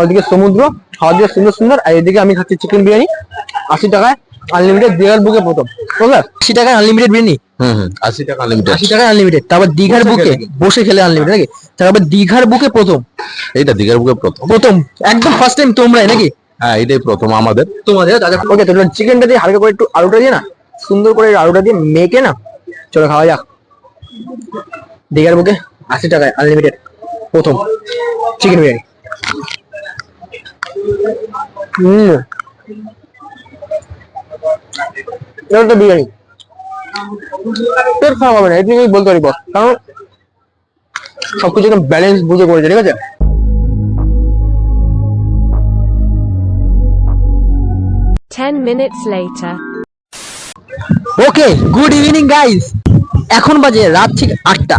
ওইদিকে সমুদ্র খাওয়া দিয়ে সুন্দর সুন্দর আর এদিকে আমি খাচ্ছি চিকেন বিরিয়ানি আশি টাকায় আনলিমিটেড দীঘার বুকে প্রথম ওকে আশি টাকায় আনলিমিটেড বিরিয়ানি। আশি টাকা আনলিমিটেড আশি টাকায় আনলিমিটেড তারপর দীঘার বুকে বসে খেলে আনলিমিটেড নাকি? তারপর দীঘার বুকে প্রথম। এইটা দীঘার বুকে প্রথম। প্রথম একদম ফার্স্ট টাইম তোমরাই নাকি? হ্যাঁ এটাই প্রথম আমাদের। তোমাদের দাদা ওকে তো চিকেনটা দিয়ে হালকা করে একটু আলুটা দিয়ে না সুন্দর করে আলুটা দিয়ে মেখে না চলো খাওয়া যাক। দীঘার বুকে আশি টাকায় আনলিমিটেড প্রথম চিকেন বিরিয়ানি। হুম। এটা তো বিরিয়ানি। পেট খাওয়া হবে না এটুকুই বলতে পারি বস। কারণ সবকিছু ব্যালেন্স বুঝে করেছে ঠিক আছে? Ten minutes later. Okay good evening guys এখন বাজে রাত ঠিক আটটা।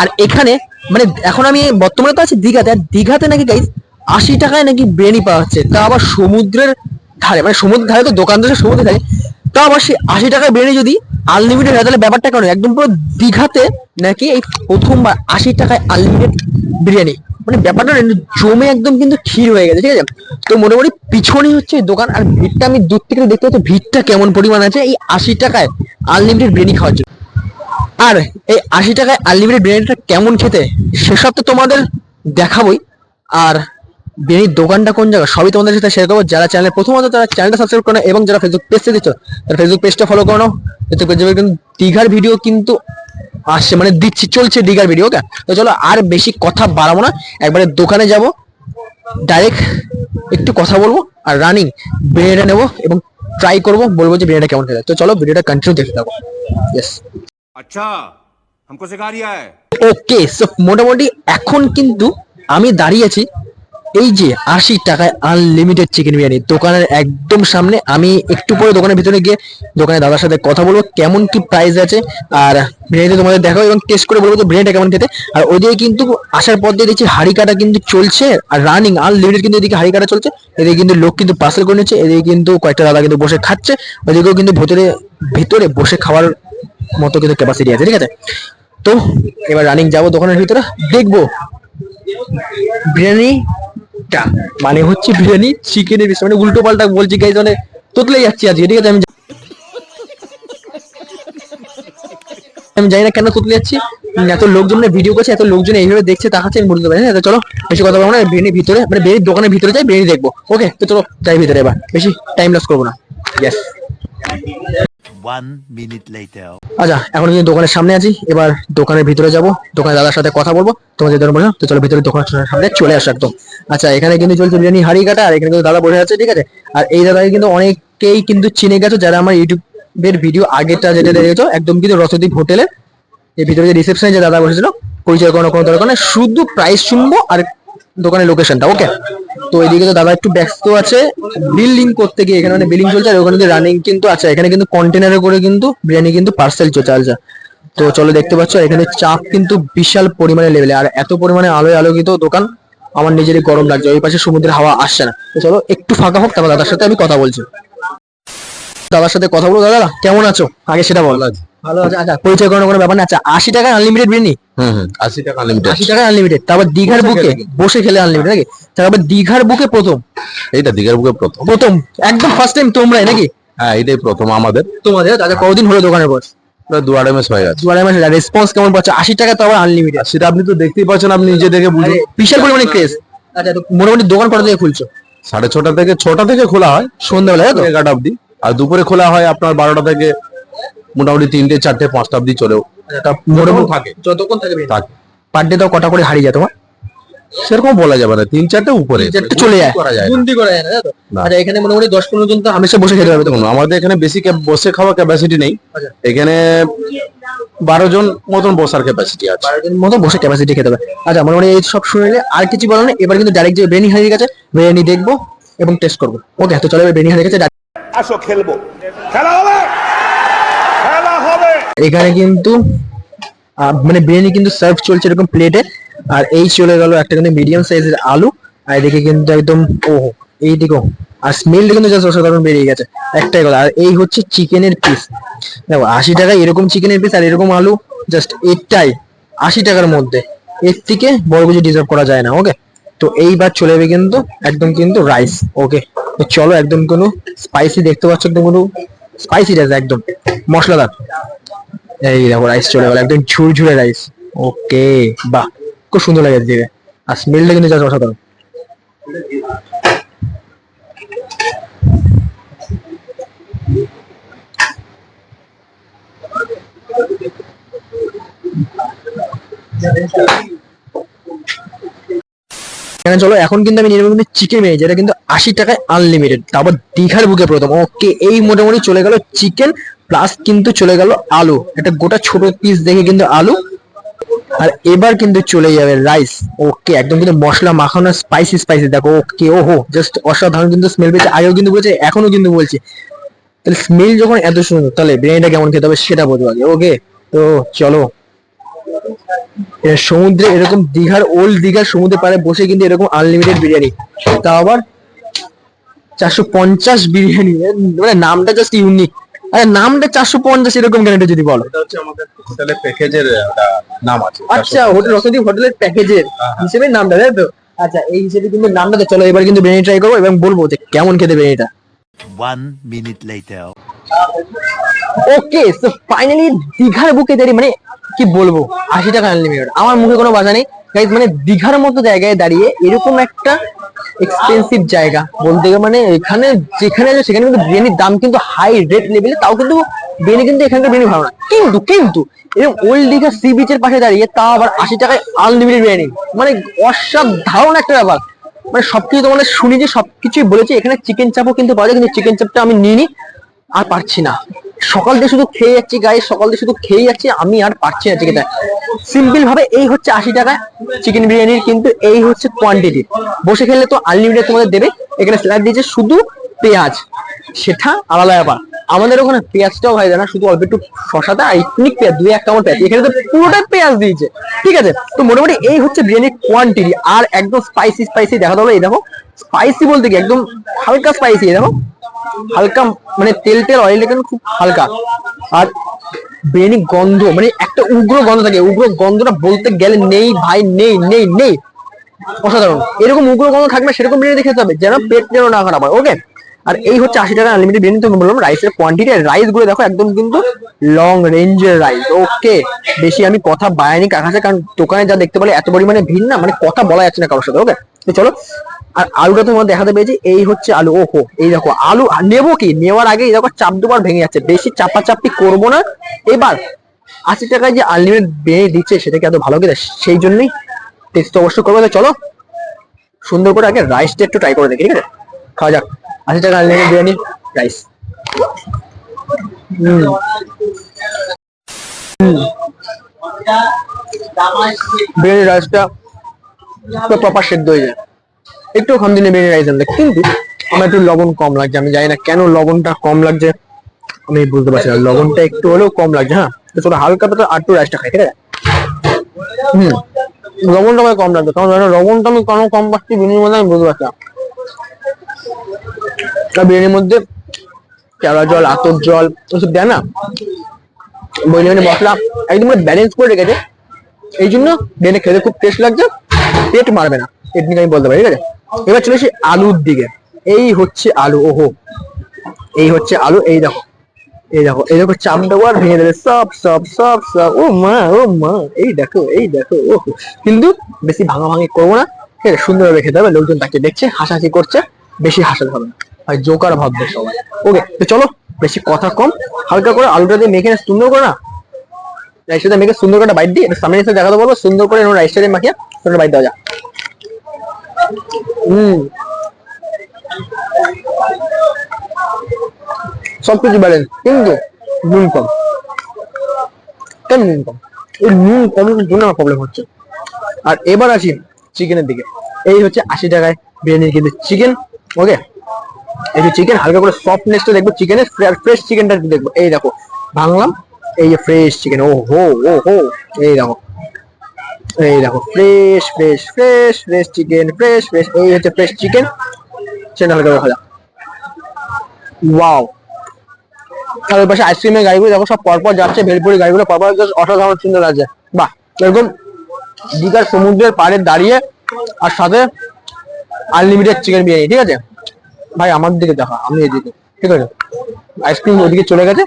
আর এখানে মানে এখন আমি বর্তমানে তো আছি দীঘাতে, আর দীঘাতে নাকি গাইস আশি টাকায় নাকি বিরিয়ানি পাওয়া যাচ্ছে। তা আবার সমুদ্রের ধারে মানে সমুদ্রের ধারে তো দোকান তো সমুদ্রের ধারে তা আবার সেই আশি টাকায় বিরিয়ানি যদি আনলিমিটেড হয়, তাহলে ব্যাপারটা কেন? একদম পুরো দীঘাতে নাকি এই প্রথমবার আশি টাকায় আনলিমিটেড বিরিয়ানি। মানে ব্যাপারটা জমে একদম কিন্তু ক্ষীর হয়ে গেছে, ঠিক আছে? তো মোটামুটি পিছনেই হচ্ছে দোকান, আর ভিড়টা আমি দূর থেকে দেখতে পাচ্ছি, ভিড়টা কেমন পরিমাণ আছে এই আশি টাকায় আনলিমিটেড বিরিয়ানি খাওয়ার জন্য। আর এই আশি টাকায় আনলিমিটেড বিরিয়ানিটা কেমন খেতে, সেসব তো তোমাদের দেখাবই। আর বিরিয়ানির দোকানটা কোন জায়গা, সবই তোমাদের সাথে শেয়ার করব। যারা চ্যানেল প্রথমত তারা চ্যানেলটা সাবস্ক্রাইব করো এবং যারা ফেসবুক পেজটা দিচ্ছ তারা ফেসবুক পেজটা ফলো করো এতে পেজে কিন্তু দীঘার ভিডিও কিন্তু আসছে মানে দিচ্ছি, চলছে দীঘার ভিডিও ওকে তো চলো আর বেশি কথা বাড়াবো না। একবারে দোকানে যাব ডাইরেক্ট একটু কথা বলব, আর রানিং বিরিয়ানিটা নেব, এবং ট্রাই করব, বলব যে বিরিয়ানিটা কেমন খেতে। তো চলো ভিডিওটা কন্টিনিউ দেখতে থাকো। ইয়েস अच्छा हमको सिखा रिया है ওকে সো মোটামুটি এখন কিন্তু আমি দাঁড়িয়ে আছি এই যে আশি টাকায় আনলিমিটেড চিকেন বিরিয়ানি দোকানের একদম সামনে আমি একটু পরে দোকানের ভিতরে গিয়ে দোকানের দাদার সাথে কথা বলবো কেমন কি প্রাইস আছে আর বিরিয়ানি তোমাদের দেখো এবং টেস্ট করে বলবো তো বিরিয়ানিটা কেমন খেতে আর ওদিকে কিন্তু আসার পর দিয়ে দেখছি হাড়ি কাটা কিন্তু চলছে আর রানিং আনলিমিটেড কিন্তু এদিকে হাড়ি কাটা চলছে এদিকে কিন্তু লোক কিন্তু পার্সেল করে নিচ্ছে এদিকে কিন্তু কয়েকটা দাদা কিন্তু বসে খাচ্ছে ওদিকেও কিন্তু ভেতরে ভিতরে বসে খাওয়ার মতো কিন্তু ক্যাপাসিটি আছে, ঠিক আছে? তো, এবার রানিং যাব দোকানের ভিতরে, দেখব বিরিয়ানিটা মানে হচ্ছে বিরিয়ানি চিকেনের বিষয় মানে উল্টো পাল্টা বলছি গাইজ মানে তোতলে যাচ্ছি আজকে, ঠিক আছে? আমি আমি জানি না কেন তোতলে যাচ্ছি এত লোকজন ভিডিও করছে, এত লোকজন এইভাবে দেখছে, তাকাচ্ছে, আমি বলতে পারি না চলো, বেশি কথা বলব না বিরিয়ানির ভিতরে মানে বিরিয়ানির দোকানের ভিতরে যাই, বিরিয়ানি দেখব ওকে তো চলো, যাই ভিতরে এবার, বেশি টাইম লস করব না ইয়েস আচ্ছা এখন কিন্তু দোকানের সামনে আছি। এবার দোকানের ভিতরে যাব। দোকানের দাদার সাথে কথা বলব। তোমাদের ধরো বললাম, তো চলো ভিতরে দোকানের সামনে চলে আসো একদম। আচ্ছা এখানে কিন্তু চলছে বিরিয়ানি হাড়ি কাটা, আর এখানে কিন্তু দাদা বসে আছে, ঠিক আছে? আর এই দাদাকে কিন্তু অনেকেই কিন্তু চিনে গেছো, যারা আমার ইউটিউবের ভিডিও আগেরটা যেটা দেখেছ একদম কিন্তু রসদীপ হোটেলের এই ভিতরে যে রিসেপশনে যে দাদা বসেছিল, পরিচয় কোনো কোনো দরকার শুধু প্রাইস শুনব আর দোকানের লোকেশনটা ওকে তো এদিকে তো দাদা একটু ব্যস্ত আছে। বিল্ডিং করতে গিয়ে এখানে মানে বিল্ডিং চলছে আর ওখানে রানিং কিন্তু আছে। এখানে কিন্তু কন্টেনারে করে কিন্তু বিরিয়ানি কিন্তু পার্সেল চলছে আলজা তো চলো দেখতে পাচ্ছ, এখানে চাপ কিন্তু বিশাল পরিমাণে লেভেলে আর এত পরিমাণে আলোয় আলোকিত দোকান, আমার নিজেরই গরম লাগছে। ওই পাশে সমুদ্রের হাওয়া আসছে না। তো চলো একটু ফাঁকা হোক, তারপর দাদার সাথে আমি কথা বলছি। দাদার সাথে কথা বলব দাদা। কেমন আছো? আগে সেটা বল। ভালো আছে। আচ্ছা পরিচয় করানোর কোনো ব্যাপার না আচ্ছা আশি টাকায় আনলিমিটেড বিরিয়ানি? হুম হুম আশি টাকা আনলিমিটেড আশি টাকায় আনলিমিটেড তারপর দীঘার বুকে। বসে খেলে আনলিমিটেড নাকি? তারপর দীঘার বুকে প্রথম। এইটা দীঘার বুকে প্রথম। প্রথম। একদম ফার্স্ট টাইম তোমরাই নাকি? হ্যাঁ এটাই প্রথম আমাদের। তোমাদের দাদা কতদিন হলো দোকানের বস প্রায় দু আড়াই মাস হয়ে গেছে। দু আড়াই মাসে রেসপন্স কেমন পাচ্ছ? আশি টাকা তো আবার আনলিমিটেড সেটা আপনি তো দেখতেই পাচ্ছেন আপনি নিজে দেখে বুঝুন। বিশাল পরিমাণে ক্রেজ আচ্ছা তো মোটামুটি দোকান কটা থেকে খুলছো? সাড়ে ছটা থেকে ছটা থেকে খোলা হয়। সন্ধ্যাবেলা এগারোটা অবধি। আর দুপুরে খোলা হয় আপনার বারোটা থেকে মোটামুটি তিনটে চারটে পাঁচটা অবধি চলেও। মোটামুটি থাকে যতক্ষণ থাকে থাকে। পার ডে তো কটা করে হারিয়ে যায় তোমার? সেরকম বলা যাবে না। তিন চারটে উপরে। চারটে চলে যায়। করা যায় না। গুনতি করা যায় না তাই তো? না। আচ্ছা এখানে মোটামুটি দশ পনেরো জন তো হামেশা বসে খেতে পারবে তো দেখুন আমাদের এখানে বেশি বসে খাওয়া ক্যাপাসিটি নেই। আচ্ছা। এখানে বারো জন মতন বসার ক্যাপাসিটি আছে। বারো জন মতো বসে ক্যাপাসিটি খেতে হবে। আচ্ছা মোটামুটি এই সব শুনে আর কিছু বলো না এবার কিন্তু ডাইরেক্ট যে বিরিয়ানি হারিয়ে গেছে বিরিয়ানি দেখব এবং টেস্ট করব। ওকে তো চলে বিরিয়ানি হারিয়ে গেছে। আসো খেলব। খেলা হবে? এখানে কিন্তু মানে বিরিয়ানি কিন্তু সার্ভ চলছে এরকম প্লেটে আর এই চলে গেল একটা কিন্তু মিডিয়াম সাইজের আলু। আর এদিকে কিন্তু একদম, ওহো, এই দিকেও আর স্মেলটা কিন্তু জাস্ট অসাধারণ বেরিয়ে গেছে। একটাই কথা, আর এই হচ্ছে চিকেনের পিস দেখো, আশি টাকায় এরকম চিকেনের পিস আর এরকম আলু জাস্ট এটাই আশি টাকার মধ্যে। এর থেকে বড় কিছু ডিজার্ভ করা যায় না ওকে তো এইবার চলে যাবে কিন্তু, একদম কিন্তু রাইস ওকে চলো একদম কোনো স্পাইসি দেখতে পাচ্ছ একদম কোনো স্পাইসি রাইস একদম, মশলাদার। এই দেখো রাইস চলে গেল একদম ঝুরঝুরে রাইস ওকে। বাহ খুব সুন্দর লাগে দেখে আর স্মেলটা কিন্তু জাস্ট অসাধারণ। এখানে চলো এখন কিন্তু আমি নিয়ে নেব কিন্তু চিকেন মেয়ে যেটা কিন্তু আশি টাকায় আনলিমিটেড তারপর দীঘার বুকে প্রথম। ওকে এই মোটামুটি চলে গেল চিকেন প্লাস কিন্তু চলে গেল আলু। একটা গোটা ছোট পিস দেখে কিন্তু আলু। আর এবার কিন্তু চলে যাবে রাইস ওকে একদম কিন্তু মশলা মাখানো স্পাইসি স্পাইসি দেখো ওকে ওহো জাস্ট অসাধারণ কিন্তু স্মেল পেয়েছে। আগেও কিন্তু বলছে এখনও কিন্তু বলছি। তাহলে স্মেল যখন এত সুন্দর, তাহলে বিরিয়ানিটা কেমন খেতে হবে সেটা বোঝো আগে ওকে তো চলো। সমুদ্রে এরকম দীঘার ওল্ড দীঘার সমুদ্রে পাড়ে বসে কিন্তু এরকম আনলিমিটেড বিরিয়ানি। তা আবার চারশো পঞ্চাশ বিরিয়ানি। মানে নামটা জাস্ট ইউনিক আরে নামটা চারশো পঞ্চাশ এরকম এটা যদি বলো? এটা হচ্ছে আমাদের হোটেলের প্যাকেজের নাম আছে আচ্ছা হোটেল রসদী হোটেলের প্যাকেজের হিসেবে নামটা তাই তো? আচ্ছা এই হিসেবে কিন্তু নামটা তো চলো এবার কিন্তু বিরিয়ানি ট্রাই করব এবং বলব যে কেমন খেতে বিরিয়ানিটা। Minute later. Okay so finally দীঘার বুকে দাঁড়িয়ে মানে কি বলব? আশি টাকা আনলিমিটেড আমার মুখে কোনো বাধা নেই। গাইজ মানে দীঘার মতো জায়গায় দাঁড়িয়ে এরকম একটা এক্সপেন্সিভ জায়গা বলতে গেলে মানে এখানে যেখানে আছে সেখানে কিন্তু বিরিয়ানির দাম কিন্তু হাই রেট লেভেলে তাও কিন্তু বিরিয়ানি কিন্তু এখানকার বিরিয়ানি ভালো না। কিন্তু কিন্তু এরকম ওল্ড দীঘা সি বিচের পাশে দাঁড়িয়ে তা আবার আশি টাকায় আনলিমিটেড বিরিয়ানি। মানে অসাধারণ একটা ব্যাপার। মানে সবকিছু তোমাদের শুনি যে সবকিছুই বলেছে। এখানে চিকেন চাপও কিন্তু পাওয়া যায়, কিন্তু চিকেন চাপটা আমি নিয়ে নিইনি, আর পারছি না। সকাল দিয়ে শুধু খেয়ে যাচ্ছি গায়ে সকাল দিয়ে শুধু খেয়ে যাচ্ছি, আমি আর পারছি না চিকেনটা সিম্পল ভাবে এই হচ্ছে আশি টাকা চিকেন বিরিয়ানির, কিন্তু এই হচ্ছে কোয়ান্টিটি বসে খেলে তো আনলিমিটেড তোমাদের দেবে। এখানে স্যালাড দিয়েছে শুধু পেঁয়াজ, সেটা আলাদা ব্যাপার। আমাদের ওখানে পেঁয়াজটাও হয় না শুধু অল্প একটু শশাতে আর একটু পেঁয়াজ, দুই এক কামড় পেঁয়াজ। এখানে তো পুরোটাই পেঁয়াজ দিয়েছে, ঠিক আছে? তো মোটামুটি এই হচ্ছে বিরিয়ানির কোয়ান্টিটি আর একদম স্পাইসি স্পাইসি দেখা যাবে এই দেখো। স্পাইসি বলতে কি? একদম হালকা স্পাইসি দেখো। হালকা মানে তেল তেল অয়েল এখানে খুব হালকা। আর বিরিয়ানি গন্ধ মানে একটা উগ্র গন্ধ থাকে। উগ্র গন্ধটা বলতে গেলে নেই ভাই, নেই নেই নেই। অসাধারণ। এরকম উগ্র গন্ধ থাকবে সেরকম বিরিয়ানি দেখে যাবে যেন পেট যেন না খারাপ হয় ওকে আর এই হচ্ছে আশি টাকা আনলিমিটেড বিরিয়ানি। তুমি বললাম রাইসের কোয়ান্টিটি রাইসগুলো দেখো একদম কিন্তু লং রেঞ্জের রাইস ওকে বেশি আমি কথা বায়ানি কাছে, কারণ দোকানে যা দেখতে পারি এত পরিমাণে ভিড় না মানে কথা বলা যাচ্ছে না কারোর সাথে ওকে চলো, আর আলুটা তোমার দেখাতে পেয়েছি এই হচ্ছে আলু, ওহো, এই দেখো, আলু নেব কি? নেওয়ার আগে এই দেখো চাপ দুবার ভেঙে যাচ্ছে, বেশি চাপাচাপি করব না। এবার, আশি টাকায় যে আনলিমিটেড বিরিয়ানি দিচ্ছে, সেটা কি এত ভালো খেতে সেই জন্যই টেস্ট অবশ্যই করব। চলো, সুন্দর করে আগে রাইসটা একটু ট্রাই করে দেখি, ঠিক আছে? খাওয়া যাক। আশি টাকা আনলিমিটেড বিরিয়ানি রাইস বিরিয়ানি রাইসটা তো প্রপার সেদ্ধ হয়ে যায়। একটু কম দিনে বিরিয়ানি রাইস আনতে। কিন্তু আমার একটু লবণ কম লাগছে। আমি জানি না কেন লবণটা কম লাগছে। আমি বুঝতে পারছি না। লবণটা একটু হলেও কম লাগছে হ্যাঁ? তো চলো হালকা আর একটু রাইসটা খাই, ঠিক আছে? হুম। লবণটা আমার কম লাগছে। কারণ লবণটা আমি কেন কম পাচ্ছি বিরিয়ানির মধ্যে, আমি বুঝতে পারছি না। বিরিয়ানির মধ্যে কেওড়া জল, আতর জল, ওসব দেয় না? বিরিয়ানি মশলা একদম ব্যালেন্স করে রেখেছে। এই জন্য বিরিয়ানি খেতে খুব টেস্ট লাগছে, পেট মারবে না। এটনিক আমি বলতে পারি, ঠিক আছে? এবার চলে এসে আলুর দিকে। এই হচ্ছে আলু, ওহো। এই হচ্ছে আলু, এই দেখো। এই দেখো এই দেখো চামটা আর ভেঙে দেবে। সব সব সব সব। ও মা ও মা। এই দেখো এই দেখো ও কিন্তু বেশি ভাঙা ভাঙি করব না। ঠিক আছে, সুন্দরভাবে খেতে হবে। লোকজন তাকে দেখছে, হাসাহাসি করছে। বেশি হাসাতে হবে না। ভাই জোকার ভাববে সবাই। ওকে তো চলো, বেশি কথা কম, হালকা করে আলুটা দিয়ে মেখে সুন্দর করে না? রাইসটা মেখে সুন্দর করে বাইট দিয়ে সামনে এসে দেখাতে বলব, সুন্দর করে রাইসটা দিয়ে মাখিয়ে সুন্দর বাইট দেওয়া যাক। হুম। সবকিছু ব্যালেন্স কিন্তু নুন কম। কেন নুন কম? এই নুন কমের জন্য আমার প্রবলেম হচ্ছে। আর এবার আসি চিকেনের দিকে। এই হচ্ছে আশি টাকায় বিরিয়ানির কিন্তু চিকেন ওকে এই যে চিকেন হালকা করে সফটনেসটা দেখব চিকেনের ফ্রেশ চিকেনটা দেখব। এই দেখো, ভাঙলাম, এই যে ফ্রেশ চিকেন ও হো ও হো, এই দেখো এই দেখো fresh fresh fresh fresh chicken fresh fresh এই হচ্ছে ফ্রেশ চিকেন সেটা হালকা করে ভাজা। ওয়াও আর পাশে আইসক্রিমের গাড়িগুলো দেখো, সব পরপর যাচ্ছে, ভেলপুরি গাড়িগুলো পরপর অসাধারণ সুন্দর আছে বাহ, এরকম দীঘার সমুদ্রের পাড়ে দাঁড়িয়ে, আর সাথে আনলিমিটেড চিকেন বিরিয়ানি, ঠিক আছে? ভাই, আমার দিকে দেখা, আমি এদিকে, ঠিক আছে? আইসক্রিম ওদিকে চলে গেছে,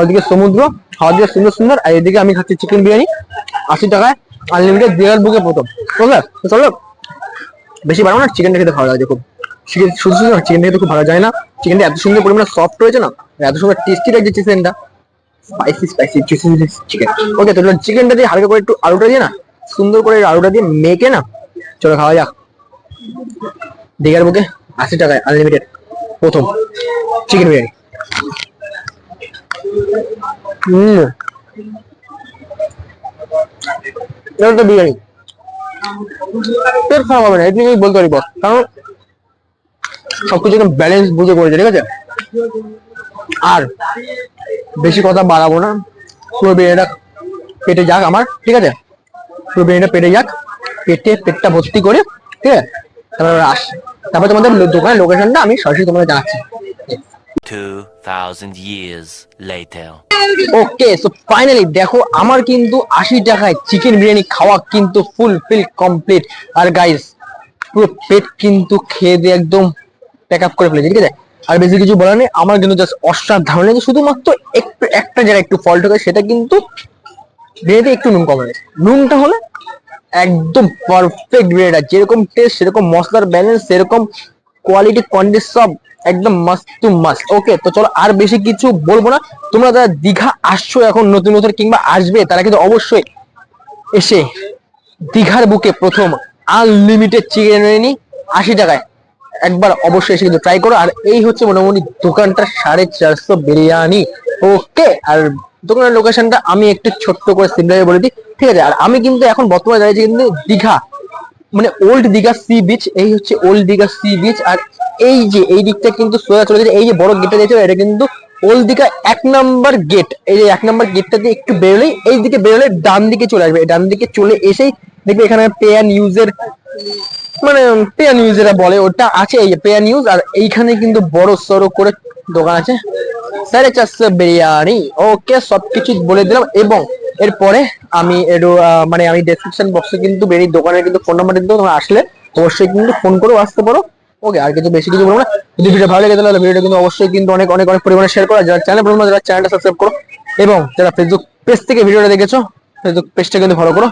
ওদিকে সমুদ্র খাওয়া দিয়ে সুন্দর সুন্দর, আর এদিকে আমি খাচ্ছি চিকেন বিরিয়ানি, আশি টাকায় আনলিমিটেড দিঘার বুকে প্রথম, বুঝলে? চলো, বেশি বাড়াবো না চিকেনটা খেতে ভালো লাগে খুব। চিকেন শুধু শুধু চিকেন খেতে খুব ভালো যায় না। চিকেনটা এত সুন্দর পরিমাণে সফট হয়েছে না এত সুন্দর টেস্টি লাগছে চিকেনটা স্পাইসি স্পাইসি চিকেন ওকে তো চিকেনটা দিয়ে হালকা করে একটু আলুটা দিয়ে না, সুন্দর করে আলুটা দিয়ে মেখে না, চলো খাওয়া যাক। দিঘার বুকে আশি টাকায় আনলিমিটেড প্রথম চিকেন বিরিয়ানি। হুম এটা বিরিয়ানি। পেট খারাপ হবে না এটুকু বলতে পারি বস, কারণ সবকিছু একদম ব্যালেন্স বুঝে করেছে, ঠিক আছে? আর বেশি কথা বাড়াবো না, পুরো বিরিয়ানিটা পেটে যাক আমার, ঠিক আছে? পুরো বিরিয়ানিটা পেটে যাক, পেটে, পেটটা ভর্তি করে, ঠিক আছে? তারপর আস তারপর তোমাদের দোকানের লোকেশনটা আমি সরাসরি তোমাদের জানাচ্ছি। 2,000 years later. Okay so finally দেখো আমার কিন্তু আশি টাকায় চিকেন বিরিয়ানি খাওয়া কিন্তু ফুল ফিল কমপ্লিট আর গাইস পুরো পেট কিন্তু খেয়ে দিয়ে একদম প্যাক আপ করে ফেলেছে ঠিক আছে? আর বেশি কিছু বলার নেই আমার কিন্তু জাস্ট অসাধারণ লেগেছে শুধুমাত্র একটু একটা জায়গায় একটু ফল্ট হয়েছে সেটা কিন্তু বিরিয়ানিতে একটু নুন কম হয়েছে। নুনটা হলে একদম পারফেক্ট বিরিয়ানিটা যেরকম টেস্ট সেরকম মশলার ব্যালেন্স সেরকম কোয়ালিটি কোয়ান্টিটি সব একদম মাস্ট টু মাস্ট ওকে তো চলো আর বেশি কিছু বলব না। তোমরা যারা দীঘা আসছো এখন, নতুন নতুন কিংবা আসবে, তারা কিন্তু অবশ্যই এসে দীঘার বুকে প্রথম আনলিমিটেড চিকেন বিরিয়ানি আশি টাকায়। একবার অবশ্যই এসে কিন্তু ট্রাই করো। আর এই হচ্ছে মোটামুটি দোকানটা সাড়ে চারশো বিরিয়ানি। ওকে আর দোকানের লোকেশনটা আমি একটু ছোট্ট করে সিমলারে বলে দিই। ঠিক আছে, আর আমি কিন্তু এখন বর্তমানে দাঁড়িয়েছি কিন্তু দীঘা। মানে ওল্ড দীঘা সি বিচ এই হচ্ছে ওল্ড দীঘা সি বিচ আর এই যে, এই দিকটা কিন্তু সোজা চলে গেছে, এই যে বড় গেটটা দিয়েছে এটা কিন্তু ওল্ড দীঘা এক নাম্বার গেট এই যে এক নাম্বার গেটটা দিয়ে একটু বেরোলেই, এই দিকে বেরোলে ডান দিকে চলে আসবে। ডান দিকে চলে এসেই দেখবে এখানে পে অ্যান্ড ইউজের মানে পে নিউজ যেটা বলে, ওটা আছে, এই পে নিউজ আর এইখানে কিন্তু বড় সড়ো করে দোকান আছে। সাড়ে চারশো বিরিয়ানি। ওকে সবকিছু বলে দিলাম। এবং এরপরে আমি একটু মানে আমি ডেসক্রিপশন বক্সে কিন্তু বেরিয়ে দোকানের কিন্তু ফোন নাম্বার দেবো তোমরা আসলে অবশ্যই কিন্তু ফোন করেও আসতে পারো। ওকে আর কিছু বেশি কিছু বলব না। যদি ভিডিও ভালো লেগে তাহলে ভিডিওটা কিন্তু অবশ্যই কিন্তু অনেক অনেক অনেক পরিমাণে শেয়ার করো। যারা চ্যানেল প্রথম যারা চ্যানেলটা সাবস্ক্রাইব করো। এবং যারা ফেসবুক পেজ থেকে ভিডিওটা দেখেছ ফেসবুক পেজটা কিন্তু ফলো করো।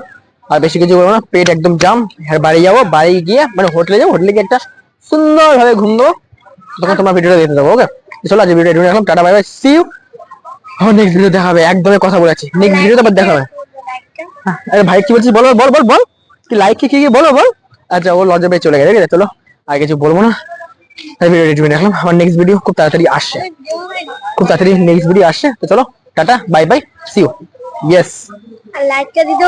আর বেশি কিছু বলব না। পেট একদম জাম আর বাড়ি যাব, বাড়ি গিয়ে মানে হোটেলে যাব হোটেলে গিয়ে একটা সুন্দর ভাবে ঘুম দেবো। তখন তোমার ভিডিওটা দেখতে দেবো ওকে চলো আজ ভিডিও এখন tata bye bye see you আমার নেক্সট ভিডিও দেখাবে একদমই কথা বলেছি। নেক্সট ভিডিওতে আবার দেখাবে আরে ভাই, কি বলছিস? বল বল বল বল কি লাইক কি কি বলো, বল। আচ্ছা ও লজ্জা পেয়ে চলে গেছে, ঠিক আছে, চলো। আর কিছু বলব না। ভিডিও রেডি রাখলাম। আমার নেক্সট ভিডিও খুব তাড়াতাড়ি আসছে। খুব তাড়াতাড়ি নেক্সট ভিডিও আসছে। তো চলো, tata bye bye see you yes লাইকটা দিতে